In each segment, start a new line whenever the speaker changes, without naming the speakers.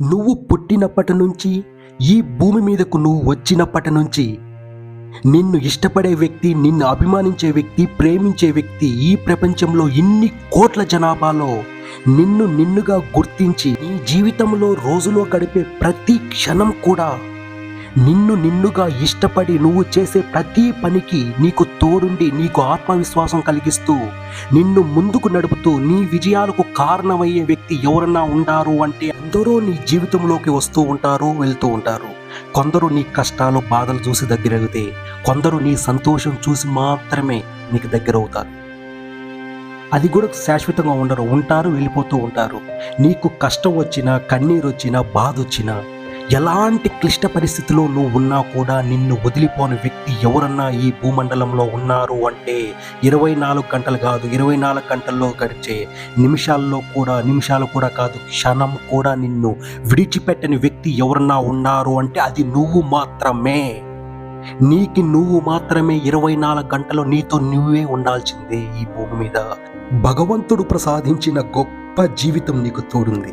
నువ్వు పుట్టినప్పటి నుంచి ఈ భూమి మీదకు నువ్వు వచ్చినప్పటి నుంచి నిన్ను ఇష్టపడే వ్యక్తి నిన్ను అభిమానించే వ్యక్తి ప్రేమించే వ్యక్తి ఈ ప్రపంచంలో ఇన్ని కోట్ల జనాభాలో నిన్ను నిన్నుగా గుర్తించి నీ జీవితంలో రోజులో గడిపే ప్రతి క్షణం కూడా నిన్ను నిన్నుగా ఇష్టపడి నువ్వు చేసే ప్రతి పనికి నీకు తోడుండి నీకు ఆత్మవిశ్వాసం కలిగిస్తూ నిన్ను ముందుకు నడుపుతూ నీ విజయాలకు కారణమయ్యే వ్యక్తి ఎవరన్నా ఉండారు అంటే అందరూ నీ జీవితంలోకి వస్తూ ఉంటారు వెళ్తూ ఉంటారు. కొందరు నీ కష్టాలు బాధలు చూసి దగ్గరగితే కొందరు నీ సంతోషం చూసి మాత్రమే నీకు దగ్గర అవుతారు అది కూడా శాశ్వతంగా ఉండరు ఉంటారు వెళ్ళిపోతూ ఉంటారు. నీకు కష్టం వచ్చినా కన్నీరు వచ్చినా బాధ వచ్చినా ఎలాంటి క్లిష్ట పరిస్థితిలో నువ్వు ఉన్నా కూడా నిన్ను వదిలిపోని వ్యక్తి ఎవరన్నా ఈ భూమండలంలో ఉన్నారు అంటే ఇరవై నాలుగు గంటలు కాదు ఇరవై నాలుగు గంటల్లో గడిచే నిమిషాల్లో కూడా నిమిషాలు కూడా కాదు క్షణం కూడా నిన్ను విడిచిపెట్టని వ్యక్తి ఎవరన్నా ఉన్నారు అంటే అది నువ్వు మాత్రమే. నీకి నువ్వు మాత్రమే ఇరవై నాలుగు గంటలు నీతో నువ్వే ఉండాల్సిందే ఈ భూమి మీద. భగవంతుడు ప్రసాదించిన గొప్ప జీవితం నీకు తోడుంది.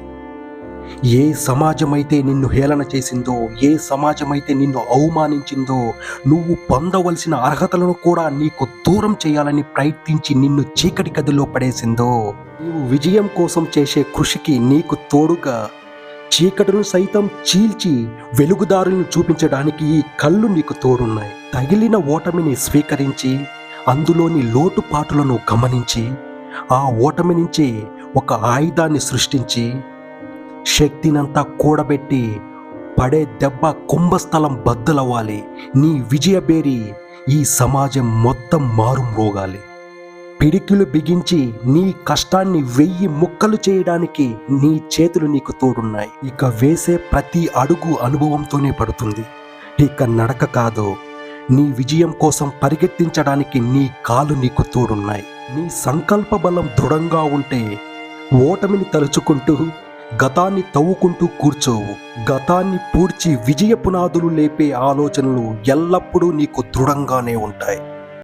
ఏ సమాజమైతే నిన్ను హేళన చేసిందో ఏ సమాజమైతే నిన్ను అవమానించిందో నువ్వు పొందవలసిన అర్హతలను కూడా నీకు దూరం చేయాలని ప్రయత్నించి నిన్ను చీకటి గదిలో పడేసిందో నీవు విజయం కోసం చేసే కృషికి నీకు తోడుగా చీకటిను సైతం చీల్చి వెలుగుదారులను చూపించడానికి ఈ కళ్ళు నీకు తోడున్నాయి. తగిలిన ఓటమిని స్వీకరించి అందులోని లోటుపాటులను గమనించి ఆ ఓటమి నుంచి ఒక ఆయుధాన్ని సృష్టించి శక్తినంతా కూడబెట్టి పడే దెబ్బ కుంభస్థలం బద్దలవ్వాలి. నీ విజయబేరి ఈ సమాజం మొత్తం మారుమ్రోగాలి పిడికిలు బిగించి నీ కష్టాన్ని వెయ్యి ముక్కలు చేయడానికి నీ చేతులు నీకు తోడున్నాయి. ఇక వేసే ప్రతి అడుగు అనుభవంతోనే పడుతుంది. ఇక నడక కాదు నీ విజయం కోసం పరిగెత్తించడానికి నీ కాలు నీకు తోడున్నాయి. నీ సంకల్ప బలం దృఢంగా ఉంటే ఓటమిని తలుచుకుంటూ గతాన్ని తవ్వుకుంటూ కూర్చోవు. గతాన్ని పూడ్చి విజయ పునాదులు లేపే ఆలోచనలు ఎల్లప్పుడూ నీకు దృఢంగానే ఉంటాయి.